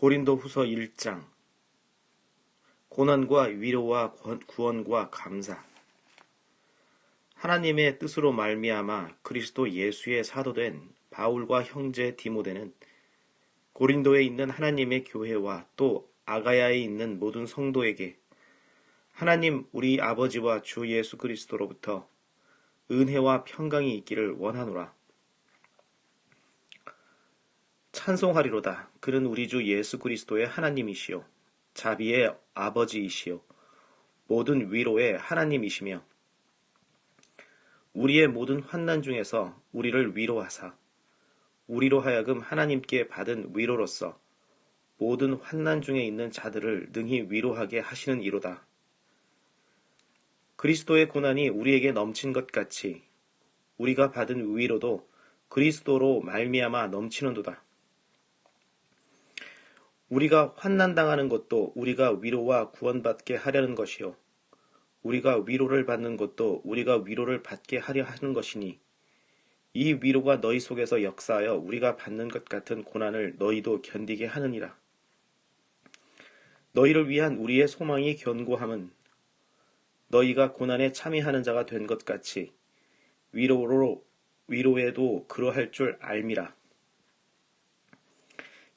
고린도 후서 1장 고난과 위로와 구원과 감사 하나님의 뜻으로 말미암아 그리스도 예수의 사도된 바울과 형제 디모데는 고린도에 있는 하나님의 교회와 또 아가야에 있는 모든 성도에게 하나님 우리 아버지와 주 예수 그리스도로부터 은혜와 평강이 있기를 원하노라. 찬송하리로다. 그는 우리 주 예수 그리스도의 하나님이시요. 자비의 아버지이시요. 모든 위로의 하나님이시며 우리의 모든 환난 중에서 우리를 위로하사 우리로 하여금 하나님께 받은 위로로서 모든 환난 중에 있는 자들을 능히 위로하게 하시는 이로다. 그리스도의 고난이 우리에게 넘친 것 같이 우리가 받은 위로도 그리스도로 말미암아 넘치는도다. 우리가 환난당하는 것도 우리가 위로와 구원받게 하려는 것이요. 우리가 위로를 받는 것도 우리가 위로를 받게 하려 하는 것이니 이 위로가 너희 속에서 역사하여 우리가 받는 것 같은 고난을 너희도 견디게 하느니라. 너희를 위한 우리의 소망이 견고함은 너희가 고난에 참여하는 자가 된 것 같이 위로로 위로에도 그러할 줄 알미라.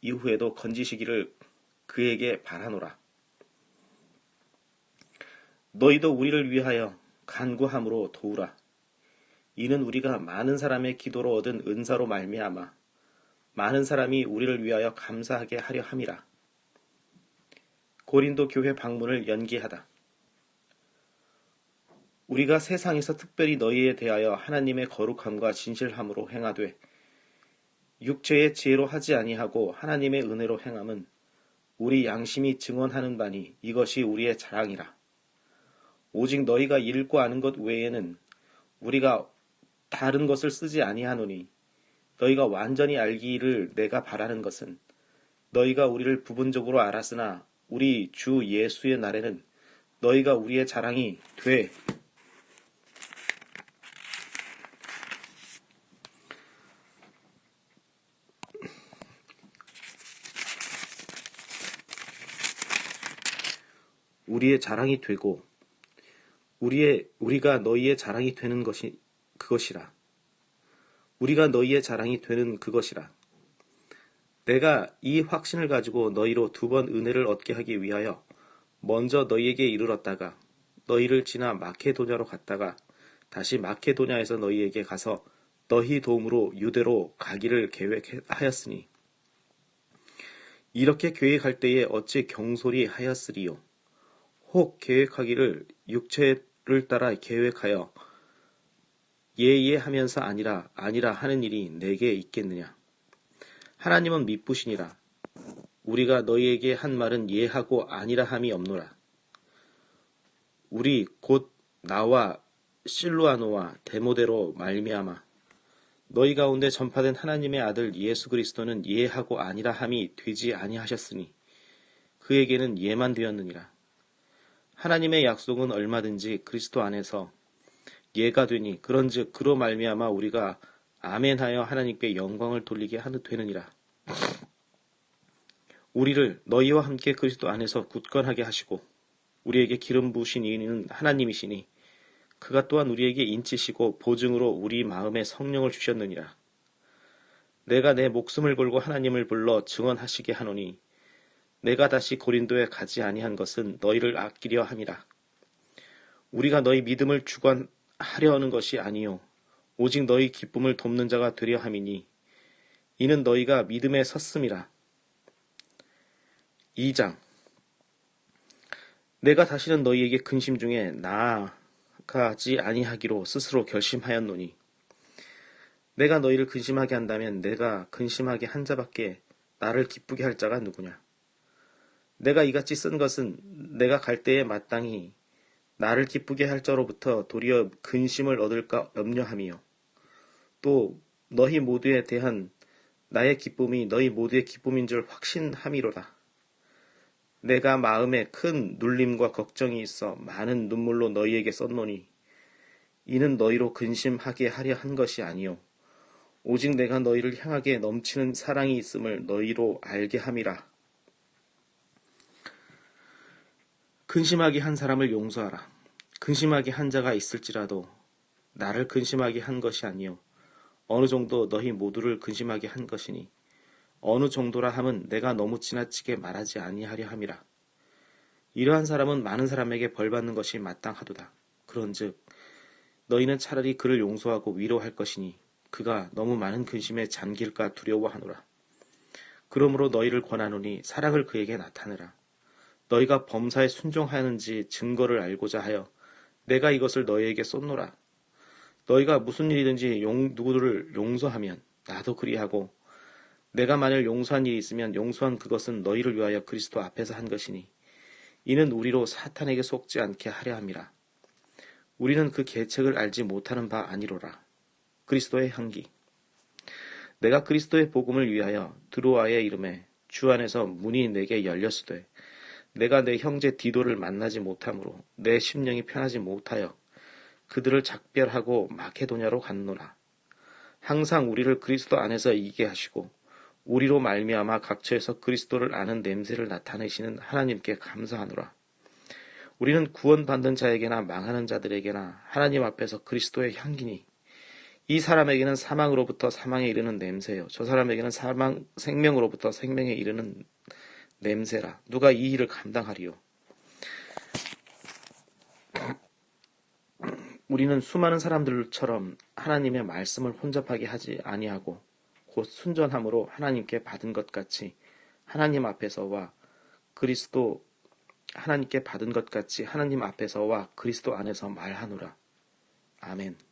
이후에도 건지시기를 그에게 바라노라. 너희도 우리를 위하여 간구함으로 도우라. 이는 우리가 많은 사람의 기도로 얻은 은사로 말미암아 많은 사람이 우리를 위하여 감사하게 하려 함이라. 고린도 교회 방문을 연기하다. 우리가 세상에서 특별히 너희에 대하여 하나님의 거룩함과 진실함으로 행하되 육체의 지혜로 하지 아니하고 하나님의 은혜로 행함은 우리 양심이 증언하는 바니 이것이 우리의 자랑이라. 오직 너희가 읽고 아는 것 외에는 우리가 다른 것을 쓰지 아니하노니 너희가 완전히 알기를 내가 바라는 것은 너희가 우리를 부분적으로 알았으나 우리 주 예수의 날에는 너희가 우리의 자랑이 돼 우리의 자랑이 되고 우리의 우리가 너희의 자랑이 되는 것이 그것이라. 우리가 너희의 자랑이 되는 그것이라. 내가 이 확신을 가지고 너희로 두 번 은혜를 얻게 하기 위하여 먼저 너희에게 이르렀다가 너희를 지나 마케도냐로 갔다가 다시 마케도냐에서 너희에게 가서 너희 도움으로 유대로 가기를 계획하였으니 이렇게 계획할 때에 어찌 경솔히 하였으리요. 혹 계획하기를 육체를 따라 계획하여 예예 하면서 아니라 아니라 하는 일이 내게 있겠느냐. 하나님은 미쁘시니라. 우리가 너희에게 한 말은 예하고 아니라 함이 없노라. 우리 곧 나와 실루아노와 데모데로 말미암아 너희 가운데 전파된 하나님의 아들 예수 그리스도는 예하고 아니라 함이 되지 아니하셨으니 그에게는 예만 되었느니라. 하나님의 약속은 얼마든지 그리스도 안에서 예가 되니 그런즉 그로 말미암아 우리가 아멘하여 하나님께 영광을 돌리게 하는 되느니라. 우리를 너희와 함께 그리스도 안에서 굳건하게 하시고 우리에게 기름 부으신 이는 하나님이시니 그가 또한 우리에게 인치시고 보증으로 우리 마음에 성령을 주셨느니라. 내가 내 목숨을 걸고 하나님을 불러 증언하시게 하노니 내가 다시 고린도에 가지 아니한 것은 너희를 아끼려 함이라. 우리가 너희 믿음을 주관하려 하는 것이 아니요 오직 너희 기쁨을 돕는 자가 되려 함이니 이는 너희가 믿음에 섰음이라. 2장 내가 다시는 너희에게 근심 중에 나아가지 아니하기로 스스로 결심하였노니 내가 너희를 근심하게 한다면 내가 근심하게 한 자밖에 나를 기쁘게 할 자가 누구냐? 내가 이같이 쓴 것은 내가 갈 때에 마땅히 나를 기쁘게 할 자로부터 도리어 근심을 얻을까 염려함이요. 또 너희 모두에 대한 나의 기쁨이 너희 모두의 기쁨인 줄 확신함이로다. 내가 마음에 큰 눌림과 걱정이 있어 많은 눈물로 너희에게 썼노니 이는 너희로 근심하게 하려 한 것이 아니요 오직 내가 너희를 향하게 넘치는 사랑이 있음을 너희로 알게 함이라. 근심하게 한 사람을 용서하라. 근심하게 한 자가 있을지라도 나를 근심하게 한 것이 아니요 어느 정도 너희 모두를 근심하게 한 것이니 어느 정도라 함은 내가 너무 지나치게 말하지 아니하려 함이라. 이러한 사람은 많은 사람에게 벌 받는 것이 마땅하도다. 그런즉 너희는 차라리 그를 용서하고 위로할 것이니 그가 너무 많은 근심에 잠길까 두려워하노라. 그러므로 너희를 권하노니 사랑을 그에게 나타내라. 너희가 범사에 순종하는지 증거를 알고자 하여 내가 이것을 너희에게 쏟노라. 너희가 무슨 일이든지 용, 누구를 용서하면 나도 그리하고 내가 만일 용서한 일이 있으면 용서한 그것은 너희를 위하여 그리스도 앞에서 한 것이니 이는 우리로 사탄에게 속지 않게 하려 함이라. 우리는 그 계책을 알지 못하는 바 아니로라. 그리스도의 향기. 내가 그리스도의 복음을 위하여 드로아의 이름에 주 안에서 문이 내게 열렸으되 내가 내 형제 디도를 만나지 못하므로 내 심령이 편하지 못하여 그들을 작별하고 마케도냐로 갔노라. 항상 우리를 그리스도 안에서 이게 하시고 우리로 말미암아 각처에서 그리스도를 아는 냄새를 나타내시는 하나님께 감사하노라. 우리는 구원받는 자에게나 망하는 자들에게나 하나님 앞에서 그리스도의 향기니 이 사람에게는 사망으로부터 사망에 이르는 냄새요. 저 사람에게는 사망, 생명으로부터 생명에 이르는 냄새라. 누가 이 일을 감당하리요? 우리는 수많은 사람들처럼 하나님의 말씀을 혼잡하게 하지 아니하고 곧 순전함으로 하나님께 받은 것 같이 하나님 앞에서와 그리스도 하나님께 받은 것 같이 하나님 앞에서와 그리스도 안에서 말하노라. 아멘.